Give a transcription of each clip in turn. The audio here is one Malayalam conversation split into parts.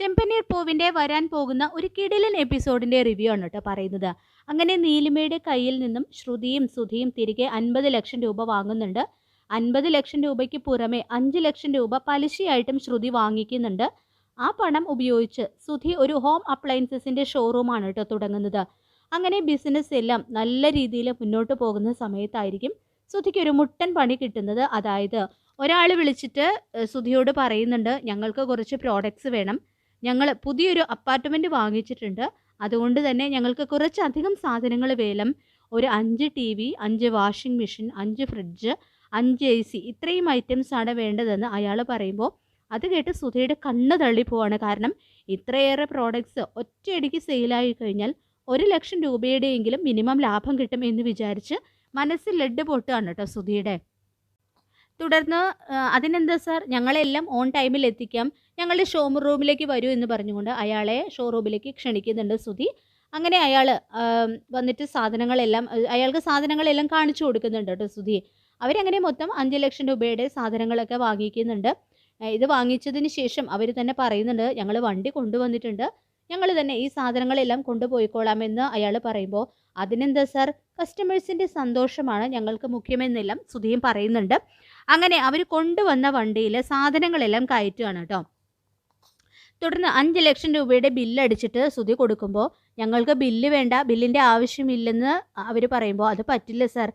ചെമ്പനീർ പൂവിന്റെ വരാൻ പോകുന്ന ഒരു കിടിലൻ എപ്പിസോഡിന്റെ റിവ്യൂ ആണ് കേട്ടോ പറയുന്നത്. അങ്ങനെ നീലിമയുടെ കയ്യിൽ നിന്നും ശ്രുതിയും സുധിയും തിരികെ അൻപത് ലക്ഷം രൂപ വാങ്ങുന്നുണ്ട്. അൻപത് ലക്ഷം രൂപയ്ക്ക് പുറമെ അഞ്ച് ലക്ഷം രൂപ പലിശയായിട്ടും ശ്രുതി വാങ്ങിക്കുന്നുണ്ട്. ആ പണം ഉപയോഗിച്ച് സുധി ഒരു ഹോം അപ്ലയൻസസിന്റെ ഷോറൂമാണ് കേട്ടോ തുടങ്ങുന്നത്. അങ്ങനെ ബിസിനസ് എല്ലാം നല്ല രീതിയിൽ മുന്നോട്ട് പോകുന്ന സമയത്തായിരിക്കും സുധിക്ക് ഒരു മുട്ടൻ പണി കിട്ടുന്നത്. അതായത് ഒരാൾ വിളിച്ചിട്ട് സുധിയോട് പറയുന്നുണ്ട് ഞങ്ങൾക്ക് കുറച്ച് പ്രോഡക്ട്സ് വേണം. ഞങ്ങൾ പുതിയൊരു അപ്പാർട്ട്മെന്റ് വാങ്ങിച്ചിട്ടുണ്ട്. അതുകൊണ്ട് തന്നെ ഞങ്ങൾക്ക് കുറച്ചധികം സാധനങ്ങൾ വേലം ഒരു അഞ്ച് ടി വി അഞ്ച് വാഷിംഗ് മെഷീൻ അഞ്ച് ഫ്രിഡ്ജ് അഞ്ച് എ സി ഇത്രയും ഐറ്റംസാണ് വേണ്ടതെന്ന് അയാൾ പറയുമ്പോൾ അത് കേട്ട് സുധയുടെ കണ്ണ് തള്ളിപ്പോവാണ് കാരണം ഇത്രയേറെ പ്രോഡക്ട്സ് ഒറ്റയടിക്ക് സെയിലായി കഴിഞ്ഞാൽ ഒരു ലക്ഷം രൂപയുടെയെങ്കിലും മിനിമം ലാഭം കിട്ടും എന്ന് വിചാരിച്ച് മനസ്സിൽ ലെഡ് പൊട്ടുകയാണ് കേട്ടോ സുധിയുടെ. തുടർന്ന് അതിനെന്താ സാർ? ഞങ്ങളെല്ലാം ഓൺ ടൈമിൽ എത്തിക്കാം. ഞങ്ങളുടെ ഷോറൂമിലേക്ക് വരൂ എന്ന് പറഞ്ഞുകൊണ്ട് അയാളെ ഷോറൂമിലേക്ക് ക്ഷണിക്കുന്നുണ്ട് സുധി അങ്ങനെ അയാൾ വന്നിട്ട് സാധനങ്ങളെല്ലാം അയാൾക്ക് സാധനങ്ങളെല്ലാം കാണിച്ചു കൊടുക്കുന്നുണ്ട് കേട്ടോ സുധി അവരങ്ങനെ മൊത്തം അഞ്ച് ലക്ഷം രൂപയുടെ സാധനങ്ങളൊക്കെ വാങ്ങിക്കുന്നുണ്ട്. ഇത് വാങ്ങിച്ചതിന് ശേഷം അവർ തന്നെ പറയുന്നുണ്ട് ഞങ്ങൾ വണ്ടി കൊണ്ടുവന്നിട്ടുണ്ട്. ഞങ്ങൾ തന്നെ ഈ സാധനങ്ങളെല്ലാം കൊണ്ടുപോയിക്കോളാമെന്ന് അയാൾ പറയുമ്പോൾ അതിനെന്താ സാർ കസ്റ്റമേഴ്സിന്റെ സന്തോഷമാണ് ഞങ്ങൾക്ക് മുഖ്യമെന്നെല്ലാം സുധീം പറയുന്നുണ്ട്. അങ്ങനെ അവർ കൊണ്ടുവന്ന വണ്ടിയിൽ സാധനങ്ങളെല്ലാം കയറ്റുകയാണ് കേട്ടോ തുടർന്ന് അഞ്ച് ലക്ഷം രൂപയുടെ ബില്ല് അടിച്ചിട്ട് സുധി കൊടുക്കുമ്പോൾ ഞങ്ങൾക്ക് ബില്ല് വേണ്ട ബില്ലിന്റെ ആവശ്യമില്ലെന്ന് അവർ പറയുമ്പോൾ അത് പറ്റില്ല സാർ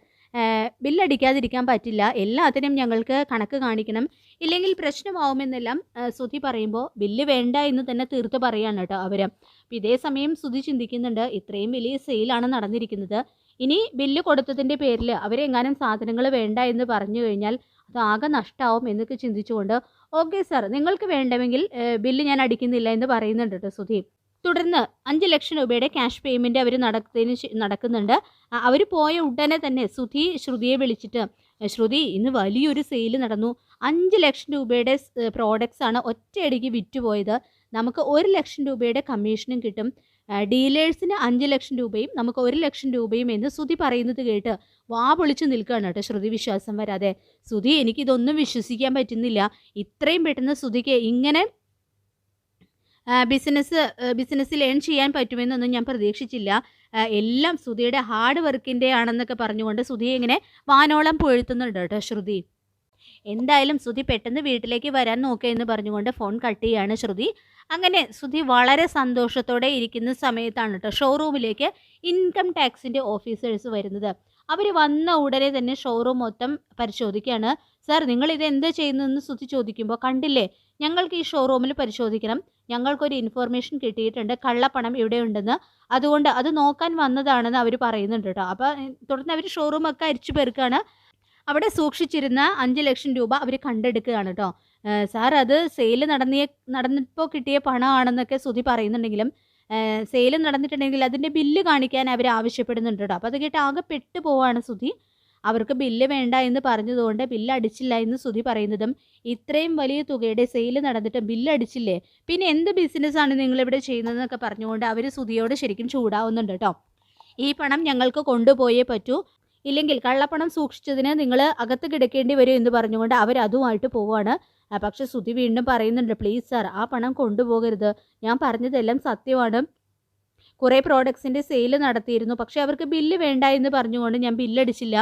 ബില്ലടിക്കാതിരിക്കാൻ പറ്റില്ല. എല്ലാത്തിനും ഞങ്ങൾക്ക് കണക്ക് കാണിക്കണം. ഇല്ലെങ്കിൽ പ്രശ്നമാവുമെന്നെല്ലാം ശ്രുതി പറയുമ്പോൾ ബില്ല് വേണ്ട എന്ന് തന്നെ തീർത്ത് പറയുകയാണ് കേട്ടോ അവർ അപ്പോൾ ഇതേ സമയം സുധി ചിന്തിക്കുന്നുണ്ട് ഇത്രയും വലിയ സെയിലാണ് നടന്നിരിക്കുന്നത്. ഇനി ബില്ല് കൊടുത്തതിന്റെ പേരിൽ അവരെങ്ങാനും സാധനങ്ങൾ വേണ്ട എന്ന് പറഞ്ഞു കഴിഞ്ഞാൽ അത് ആകെ നഷ്ടമാവും എന്നൊക്കെ ചിന്തിച്ചുകൊണ്ട് ഓക്കെ സാർ നിങ്ങൾക്ക് വേണ്ടെങ്കിൽ ബില്ല് ഞാൻ അടിക്കുന്നില്ല എന്ന് പറയുന്നുണ്ട് കേട്ടോ സുധി തുടർന്ന് അഞ്ച് ലക്ഷം രൂപയുടെ ക്യാഷ് പേയ്മെന്റ് അവർ നടത്തിന് നടക്കുന്നുണ്ട്. അവർ പോയ ഉടനെ തന്നെ സുധി ശ്രുതിയെ വിളിച്ചിട്ട് ശ്രുതി ഇന്ന് വലിയൊരു സെയിൽ നടന്നു. അഞ്ച് ലക്ഷം രൂപയുടെ പ്രോഡക്റ്റ്സ് ആണ് ഒറ്റയടിക്ക് വിറ്റുപോയത്. നമുക്ക് ഒരു ലക്ഷം രൂപയുടെ കമ്മീഷനും കിട്ടും. ഡീലേഴ്സിന് അഞ്ച് ലക്ഷം രൂപയും നമുക്ക് ഒരു ലക്ഷം രൂപയും എന്ന് സുധി പറയുന്നത് കേട്ട് വാ പൊളിച്ച് നിൽക്കുകയാണ് കേട്ടോ ശ്രുതി വിശ്വാസം വരാതെ. സുധി എനിക്കിതൊന്നും വിശ്വസിക്കാൻ പറ്റുന്നില്ല. ഇത്രയും പെട്ടെന്ന് സുധിക്ക് ഇങ്ങനെ ബിസിനസ് ബിസിനസ്സിൽ ഏൺ ചെയ്യാൻ പറ്റുമെന്നൊന്നും ഞാൻ പ്രതീക്ഷിച്ചില്ല. എല്ലാം സുധിയുടെ ഹാർഡ് വർക്കിന്റെ ആണെന്നൊക്കെ പറഞ്ഞുകൊണ്ട് സുധി ഇങ്ങനെ വാനോളം പുഴുത്തുന്നുണ്ട് കേട്ടോ ശ്രുതി. എന്തായാലും സുധി പെട്ടെന്ന് വീട്ടിലേക്ക് വരാൻ നോക്കുക എന്ന് പറഞ്ഞുകൊണ്ട് ഫോൺ കട്ട് ചെയ്യാണ് ശ്രുതി. അങ്ങനെ സുധി വളരെ സന്തോഷത്തോടെ ഇരിക്കുന്ന സമയത്താണ് കേട്ടോ ഷോറൂമിലേക്ക് ഇൻകം ടാക്സിന്റെ ഓഫീസേഴ്സ് വരുന്നത്. അവർ വന്ന ഉടനെ തന്നെ ഷോറൂം മൊത്തം പരിശോധിക്കുകയാണ്. സാർ നിങ്ങൾ ഇത് എന്ത് ചെയ്യുന്നതെന്ന് സ്തുതി ചോദിക്കുമ്പോൾ കണ്ടില്ലേ ഞങ്ങൾക്ക് ഈ ഷോറൂമിൽ പരിശോധിക്കണം. ഞങ്ങൾക്കൊരു ഇൻഫർമേഷൻ കിട്ടിയിട്ടുണ്ട്. കള്ളപ്പണം ഇവിടെ ഉണ്ടെന്ന്. അതുകൊണ്ട് അത് നോക്കാൻ വന്നതാണെന്ന് അവർ പറയുന്നുണ്ട് കേട്ടോ അപ്പോൾ തുടർന്ന് അവർ ഷോറൂമൊക്കെ അരിച്ചു പേർക്കാണ് അവിടെ സൂക്ഷിച്ചിരുന്ന അഞ്ച് ലക്ഷം രൂപ അവർ കണ്ടെടുക്കുകയാണ് കേട്ടോ സാർ അത് സെയിൽ നടന്നിയ നടന്നപ്പോൾ കിട്ടിയ പണമാണെന്നൊക്കെ സുധി പറയുന്നുണ്ടെങ്കിലും സെയിൽ നടന്നിട്ടുണ്ടെങ്കിൽ അതിന്റെ ബില്ല് കാണിക്കാൻ അവർ ആവശ്യപ്പെടുന്നുണ്ട് കേട്ടോ അപ്പോൾ അത് കേട്ട് ആകെ പെട്ടു പോവാണ് സുധി. അവർക്ക് ബില്ല് വേണ്ട എന്ന് പറഞ്ഞതുകൊണ്ട് ബില്ല് അടിച്ചില്ല എന്ന് സുധി പറയുന്നതും ഇത്രയും വലിയ തുകയുടെ സെയിൽ നടന്നിട്ട് ബില്ല് അടിച്ചില്ലേ? പിന്നെ എന്ത് ബിസിനസ്സാണ് നിങ്ങളിവിടെ ചെയ്യുന്നതെന്നൊക്കെ പറഞ്ഞുകൊണ്ട് അവർ സുധിയോട് ശരിക്കും ചൂടാവുന്നുണ്ട് കേട്ടോ ഈ പണം ഞങ്ങൾക്ക് കൊണ്ടുപോയേ പറ്റൂ. ഇല്ലെങ്കിൽ കള്ളപ്പണം സൂക്ഷിച്ചതിന് നിങ്ങൾ അകത്ത് കിടക്കേണ്ടി വരും എന്ന് പറഞ്ഞുകൊണ്ട് അവർ അതുമായിട്ട് ആ, പക്ഷെ സുധി വീണ്ടും പറയുന്നുണ്ട് പ്ലീസ് സാർ ആ പണം കൊണ്ടുപോകരുത്. ഞാൻ പറഞ്ഞതെല്ലാം സത്യമാണ്. കുറേ പ്രോഡക്ട്സിന്റെ സെയിൽ നടത്തിയിരുന്നു. പക്ഷേ അവർക്ക് ബില്ല് വേണ്ട എന്ന് പറഞ്ഞുകൊണ്ട് ഞാൻ ബില്ലടിച്ചില്ല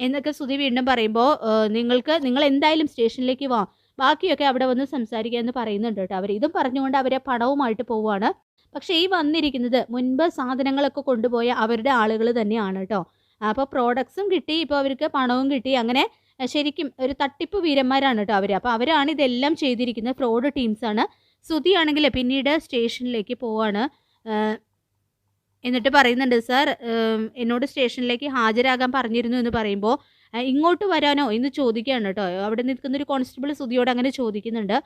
എന്നൊക്കെ സുധി വീണ്ടും പറയുമ്പോൾ നിങ്ങൾക്ക് നിങ്ങൾ എന്തായാലും സ്റ്റേഷനിലേക്ക് വാ. ബാക്കിയൊക്കെ അവിടെ വന്ന് സംസാരിക്കുക എന്ന് പറയുന്നുണ്ട് കേട്ടോ അവർ. ഇതും പറഞ്ഞുകൊണ്ട് അവരെ പണവുമായിട്ട് പോവുകയാണ് പക്ഷേ ഈ വന്നിരിക്കുന്നത് മുൻപ് സാധനങ്ങളൊക്കെ കൊണ്ടുപോയ അവരുടെ ആളുകൾ തന്നെയാണ് കേട്ടോ. അപ്പോൾ പ്രോഡക്ട്സും കിട്ടി ഇപ്പോൾ അവർക്ക് പണവും കിട്ടി. അങ്ങനെ ശരിക്കും ഒരു തട്ടിപ്പ് വീരന്മാരാണ് കേട്ടോ അവർ അപ്പോൾ അവരാണ് ഇതെല്ലാം ചെയ്തിരിക്കുന്നത്. ഫ്രോഡ് ടീംസാണ്. സുധിയാണെങ്കിൽ പിന്നീട് സ്റ്റേഷനിലേക്ക് പോവാണ്. എന്നിട്ട് പറയുന്നുണ്ട് സർ എന്നോട് സ്റ്റേഷനിലേക്ക് ഹാജരാകാൻ പറഞ്ഞിരുന്നു എന്ന് പറയുമ്പോൾ ഇങ്ങോട്ട് വരാനോ? എന്ന് ചോദിക്കുകയാണ് കേട്ടോ. അവിടെ നിൽക്കുന്ന ഒരു കോൺസ്റ്റബിൾ സുതിയോട് അങ്ങനെ ചോദിക്കുന്നുണ്ട്.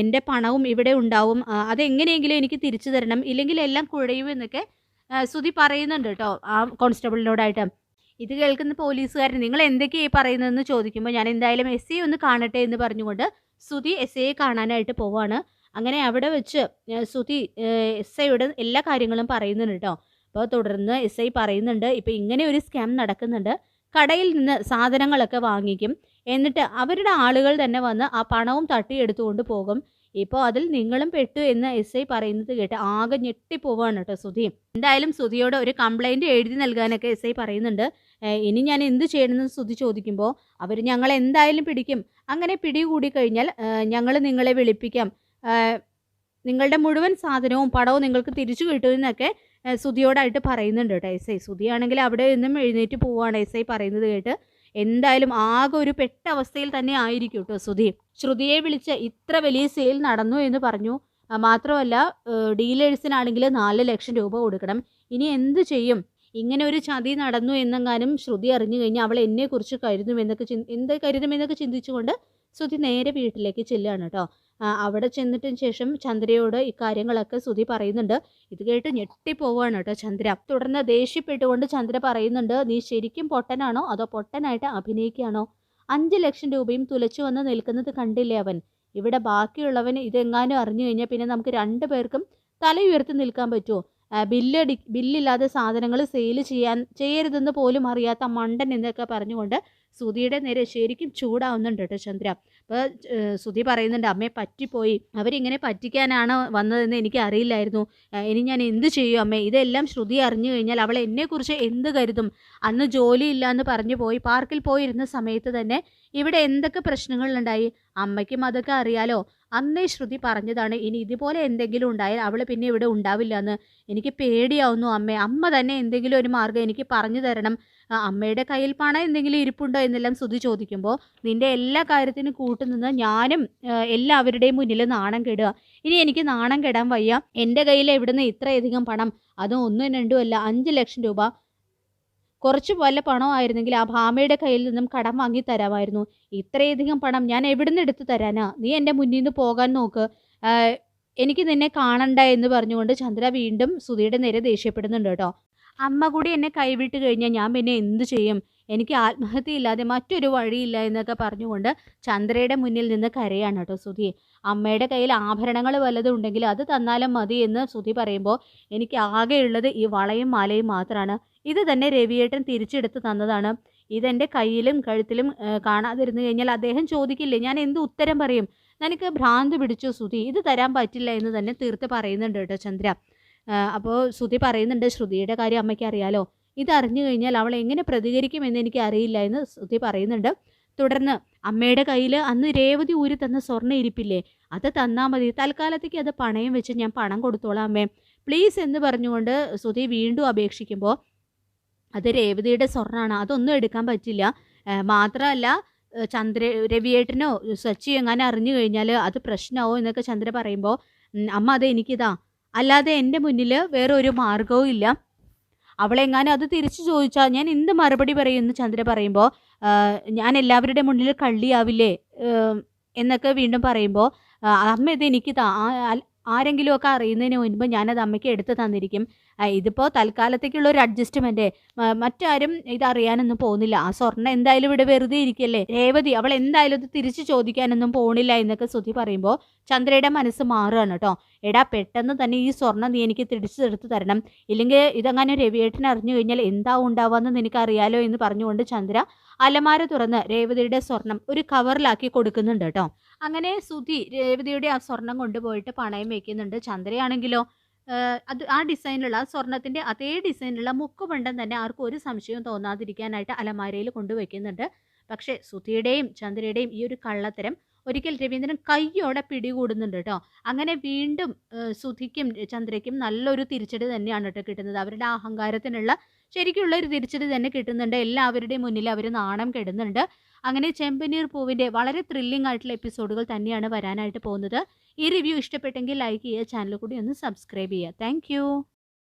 എന്റെ പണവും ഇവിടെ ഉണ്ടാവും. അതെങ്ങനെയെങ്കിലും എനിക്ക് തിരിച്ചു തരണം. ഇല്ലെങ്കിൽ എല്ലാം കുഴയും എന്നൊക്കെ സുതി പറയുന്നുണ്ട് കേട്ടോ ആ കോൺസ്റ്റബിളിനോടായിട്ട്. ഇത് കേൾക്കുന്ന പോലീസുകാരൻ നിങ്ങൾ എന്തൊക്കെയായി പറയുന്നതെന്ന് ചോദിക്കുമ്പോൾ ഞാൻ എന്തായാലും എസ് ഐ ഒന്ന് കാണട്ടെ എന്ന് പറഞ്ഞുകൊണ്ട് ശ്രുതി എസ് ഐയെ കാണാനായിട്ട് പോവാണ്. അങ്ങനെ അവിടെ വെച്ച് ശ്രുതി എസ് ഐയുടെ എല്ലാ കാര്യങ്ങളും പറയുന്നുണ്ട് കേട്ടോ. അപ്പോൾ തുടർന്ന് എസ് ഐ പറയുന്നുണ്ട് ഇപ്പോൾ ഇങ്ങനെ ഒരു സ്കാം നടക്കുന്നുണ്ട്. കടയിൽ നിന്ന് സാധനങ്ങളൊക്കെ വാങ്ങിക്കും. എന്നിട്ട് അവരുടെ ആളുകൾ തന്നെ വന്ന് ആ പണവും തട്ടിയെടുത്തുകൊണ്ട് പോകും. ഇപ്പോൾ അതിൽ നിങ്ങളും പെട്ടു എന്ന് എസ് ഐ പറയുന്നത് കേട്ട് ആകെ ഞെട്ടിപ്പോവാണ് കേട്ടോ സുധി എന്തായാലും സുധിയോട് ഒരു കംപ്ലൈന്റ് എഴുതി നൽകാനൊക്കെ എസ് ഐ പറയുന്നുണ്ട്. ഇനി ഞാൻ എന്ത് ചെയ്യണമെന്ന് സ്തുതി ചോദിക്കുമ്പോൾ അവർ ഞങ്ങൾ എന്തായാലും പിടിക്കും. അങ്ങനെ പിടികൂടി കഴിഞ്ഞാൽ ഞങ്ങൾ നിങ്ങളെ വിളിപ്പിക്കാം. നിങ്ങളുടെ മുഴുവൻ സാധനവും പടവും നിങ്ങൾക്ക് തിരിച്ചു കിട്ടുമെന്നൊക്കെ സുതിയോടായിട്ട് പറയുന്നുണ്ട് കേട്ടോ എസ് ഐ. സുതിയാണെങ്കിൽ അവിടെ നിന്നും എഴുന്നേറ്റ് പോവുകയാണ് എസ് ഐ പറയുന്നത് കേട്ട്. എന്തായാലും ആകെ ഒരു പെട്ട അവസ്ഥയിൽ തന്നെ ആയിരിക്കും കേട്ടോ സുധി ശ്രുതിയെ വിളിച്ച് ഇത്ര വലിയ സെയിൽ നടന്നു എന്ന് പറഞ്ഞു. മാത്രമല്ല ഡീലേഴ്സിനാണെങ്കിൽ നാല് ലക്ഷം രൂപ കൊടുക്കണം. ഇനി എന്ത് ചെയ്യും? ഇങ്ങനെ ഒരു ചതി നടന്നു എന്നെങ്ങാനും ശ്രുതി അറിഞ്ഞു കഴിഞ്ഞാൽ അവൾ എന്നെക്കുറിച്ച് കരുതുമെന്നൊക്കെ ചിന് എന്ത് കരുതുമെന്നൊക്കെ ചിന്തിച്ചുകൊണ്ട് ശ്രുതി നേരെ വീട്ടിലേക്ക് ചെല്ലുകയാണ് കേട്ടോ. അവിടെ ചെന്നിട്ടതിന് ശേഷം ചന്ദ്രയോട് ഇക്കാര്യങ്ങളൊക്കെ ശ്രുതി പറയുന്നുണ്ട്. ഇത് കേട്ട് ഞെട്ടിപ്പോവാണ് കേട്ടോ ചന്ദ്ര. തുടർന്ന് ദേഷ്യപ്പെട്ടുകൊണ്ട് ചന്ദ്ര പറയുന്നുണ്ട് നീ ശരിക്കും പൊട്ടനാണോ അതോ പൊട്ടനായിട്ട് അഭിനയിക്കുകയാണോ? അഞ്ച് ലക്ഷം രൂപയും തുലച്ചു വന്ന് നിൽക്കുന്നത് കണ്ടില്ലേ അവൻ? ഇവിടെ ബാക്കിയുള്ളവൻ ഇതെങ്ങാനും അറിഞ്ഞു കഴിഞ്ഞാൽ പിന്നെ നമുക്ക് രണ്ടു പേർക്കും തല ഉയർത്തി നിൽക്കാൻ പറ്റുമോ? ബില്ലടി ബില്ലില്ലാതെ സാധനങ്ങൾ സെയിൽ ചെയ്യാൻ ചെയ്യരുതെന്ന് പോലും അറിയാത്ത മണ്ടൻ എന്നൊക്കെ പറഞ്ഞുകൊണ്ട് സുധിയുടെ നേരെ ശരിക്കും ചൂടാവുന്നുണ്ട് കേട്ടോ ചന്ദ്ര. അപ്പോൾ സുധി പറയുന്നുണ്ട് അമ്മയെ പറ്റിപ്പോയി. അവരിങ്ങനെ പറ്റിക്കാനാണ് വന്നതെന്ന് എനിക്ക് അറിയില്ലായിരുന്നു. ഇനി ഞാൻ എന്ത് ചെയ്യും അമ്മേ? ഇതെല്ലാം ശ്രുതി അറിഞ്ഞു കഴിഞ്ഞാൽ അവൾ എന്നെക്കുറിച്ച് എന്ത് കരുതും? അന്ന് ജോലിയില്ല എന്ന് പറഞ്ഞു പോയി പാർക്കിൽ പോയിരുന്ന സമയത്ത് തന്നെ ഇവിടെ എന്തൊക്കെ പ്രശ്നങ്ങളുണ്ടായി? അമ്മയ്ക്കും അതൊക്കെ അറിയാലോ. അന്നേ ശ്രുതി പറഞ്ഞതാണ് ഇനി ഇതുപോലെ എന്തെങ്കിലും ഉണ്ടായാൽ അവൾ പിന്നെ ഇവിടെ ഉണ്ടാവില്ല എന്ന് എനിക്ക് പേടിയാവുന്നു അമ്മേ. അമ്മ തന്നെ എന്തെങ്കിലും ഒരു മാർഗം എനിക്ക് പറഞ്ഞു തരണം. അമ്മയുടെ കയ്യിൽ പണം എന്തെങ്കിലും ഇരിപ്പുണ്ടോ എന്നെല്ലാം ശ്രുതി ചോദിക്കുമ്പോൾ നിന്റെ എല്ലാ കാര്യത്തിനും കൂട്ടുനിന്ന് ഞാനും എല്ലാവരുടെയും മുന്നിൽ നാണം കെടുക. ഇനി എനിക്ക് നാണം കെടാൻ വയ്യ. എന്റെ കയ്യിൽ എവിടുന്ന് ഇത്രയധികം പണം? അതും ഒന്നും രണ്ടും അല്ല അഞ്ച് ലക്ഷം രൂപ. കുറച്ച് വല്ല പണമായിരുന്നെങ്കിൽ ആ ഭാമയുടെ കയ്യിൽ നിന്നും കടം വാങ്ങി തരാമായിരുന്നു. ഇത്രയധികം പണം ഞാൻ എവിടുന്ന് എടുത്ത് തരാനാ? നീ എന്റെ മുന്നിൽ നിന്ന് പോകാൻ നോക്ക്. എനിക്ക് നിന്നെ കാണണ്ട എന്ന് പറഞ്ഞുകൊണ്ട് ചന്ദ്ര വീണ്ടും സുധിയുടെ നേരെ ദേഷ്യപ്പെടുന്നുണ്ട് കേട്ടോ. അമ്മ കൂടി എന്നെ കൈവിട്ട് കഴിഞ്ഞാൽ ഞാൻ പിന്നെ എന്തു ചെയ്യും? എനിക്ക് ആത്മഹത്യയില്ലാതെ മറ്റൊരു വഴിയില്ല എന്നൊക്കെ പറഞ്ഞുകൊണ്ട് ചന്ദ്രയുടെ മുന്നിൽ നിന്ന് കരയാണ് കേട്ടോ സുധി. അമ്മയുടെ കയ്യിൽ ആഭരണങ്ങൾ വല്ലതും ഉണ്ടെങ്കിൽ അത് തന്നാലും മതി എന്ന് സുധി പറയുമ്പോൾ എനിക്ക് ആകെയുള്ളത് ഈ വളയും മാലയും മാത്രമാണ് ഇത് തന്നെ രവിയേട്ടൻ തിരിച്ചെടുത്ത് തന്നതാണ്. ഇതെന്റെ കയ്യിലും കഴുത്തിലും കാണാതിരുന്നു കഴിഞ്ഞാൽ അദ്ദേഹം ചോദിക്കില്ലേ ഞാൻ എന്ത് ഉത്തരം പറയും? നിനക്ക് ഭ്രാന്ത് പിടിച്ചു സുധി? ഇത് തരാൻ പറ്റില്ല എന്ന് തന്നെ തീർത്ത് പറയുന്നുണ്ട് കേട്ടോ ചന്ദ്ര. അപ്പോൾ ശ്രുതി പറയുന്നുണ്ട് ശ്രുതിയുടെ കാര്യം അമ്മയ്ക്ക് അറിയാലോ. ഇത് അറിഞ്ഞു കഴിഞ്ഞാൽ അവൾ എങ്ങനെ പ്രതികരിക്കുമെന്ന് എനിക്ക് അറിയില്ല എന്ന് ശ്രുതി പറയുന്നുണ്ട്. തുടർന്ന് അമ്മയുടെ കയ്യിൽ അന്ന് രേവതി ഊരി തന്ന സ്വർണ ഇരിപ്പില്ലേ അത് തന്നാൽ മതി. തൽക്കാലത്തേക്ക് അത് പണയം വെച്ച് ഞാൻ പണം കൊടുത്തോളാം അമ്മേ. പ്ലീസ് എന്ന് പറഞ്ഞുകൊണ്ട് ശ്രുതി വീണ്ടും അപേക്ഷിക്കുമ്പോൾ അത് രേവതിയുടെ സ്വർണമാണ് അതൊന്നും എടുക്കാൻ പറ്റില്ല. മാത്രമല്ല ചന്ദ്ര രവിയേട്ടനോ സച്ചി എങ്ങനെ അറിഞ്ഞു കഴിഞ്ഞാൽ അത് പ്രശ്നമാവോ എന്നൊക്കെ ചന്ദ്ര പറയുമ്പോൾ അമ്മ അത് എനിക്കിതാ. അല്ലാതെ എന്റെ മുന്നിൽ വേറെ ഒരു മാർഗവും ഇല്ല. അവളെങ്ങാനും അത് തിരിച്ചു ചോദിച്ചാൽ ഞാൻ എന്ത് മറുപടി പറയും എന്ന് ചന്ദ്ര പറയുമ്പോൾ ഞാൻ എല്ലാവരുടെ മുന്നിൽ കള്ളിയാവില്ലേ എന്നൊക്കെ വീണ്ടും പറയുമ്പോൾ അമ്മ ഇത് ആ- ആരെങ്കിലുമൊക്കെ അറിയുന്നതിന് മുൻപ് ഞാനത് അമ്മയ്ക്ക് എടുത്ത് തന്നിരിക്കും. ഇതിപ്പോൾ തൽക്കാലത്തേക്കുള്ള ഒരു അഡ്ജസ്റ്റ്മെന്റ് മറ്റാരും ഇതറിയാനൊന്നും പോകുന്നില്ല. ആ സ്വർണ എന്തായാലും ഇവിടെ വെറുതെ ഇരിക്കല്ലേ? രേവതി അവൾ എന്തായാലും ഇത് തിരിച്ചു ചോദിക്കാനൊന്നും പോണില്ല എന്നൊക്കെ ശ്രുതി പറയുമ്പോൾ ചന്ദ്രയുടെ മനസ്സ് മാറുകയാണ് കേട്ടോ. എടാ പെട്ടെന്ന് തന്നെ ഈ സ്വർണം നീ എനിക്ക് തിരിച്ചു തിരിച്ചെടുത്ത് തരണം. ഇല്ലെങ്കിൽ ഇതങ്ങനെ രവിയേട്ടൻ അറിഞ്ഞു കഴിഞ്ഞാൽ എന്താ നിനക്ക് അറിയാലോ എന്ന് പറഞ്ഞുകൊണ്ട് ചന്ദ്ര അലമാര തുറന്ന് രേവതിയുടെ സ്വർണം ഒരു കവറിലാക്കി കൊടുക്കുന്നുണ്ട് കേട്ടോ. അങ്ങനെ സുധി രേവതിയുടെ ആ സ്വർണം കൊണ്ടുപോയിട്ട് പണയം വയ്ക്കുന്നുണ്ട് ചന്ദ്രയാണെങ്കിലോ? അത് ആ ഡിസൈനിലുള്ള സ്വർണത്തിന്റെ അതേ ഡിസൈനിലുള്ള മുക്കുപണ്ടം തന്നെ ആർക്കും ഒരു സംശയവും തോന്നാതിരിക്കാനായിട്ട് അലമാരയിൽ കൊണ്ടുവയ്ക്കുന്നുണ്ട്. പക്ഷേ സുധിയുടെയും ചന്ദ്രയുടെയും ഈ ഒരു കള്ളത്തരം ഒരിക്കൽ രവീന്ദ്രൻ കയ്യോടെ പിടികൂടുന്നുണ്ട് കേട്ടോ. അങ്ങനെ വീണ്ടും സുധിക്കും ചന്ദ്രയ്ക്കും നല്ലൊരു തിരിച്ചടി തന്നെയാണ് കേട്ടോ കിട്ടുന്നത്. അവരുടെ അഹങ്കാരത്തിനുള്ള ശരിക്കുള്ള ഒരു തിരിച്ചടി തന്നെ കിട്ടുന്നുണ്ട്. എല്ലാവരുടെയും മുന്നിൽ അവർ നാണം കെടുന്നുണ്ട്. അങ്ങനെ ചെമ്പനീർ പൂവിന്റെ വളരെ ത്രില്ലിംഗ് ആയിട്ടുള്ള എപ്പിസോഡുകൾ തന്നെയാണ് വരാനായിട്ട് പോകുന്നത്. ഈ റിവ്യൂ ഇഷ്ടപ്പെട്ടെങ്കിൽ ലൈക്ക് ചെയ്യുക ചാനൽ കൂടി ഒന്ന് സബ്സ്ക്രൈബ് ചെയ്യുക. താങ്ക്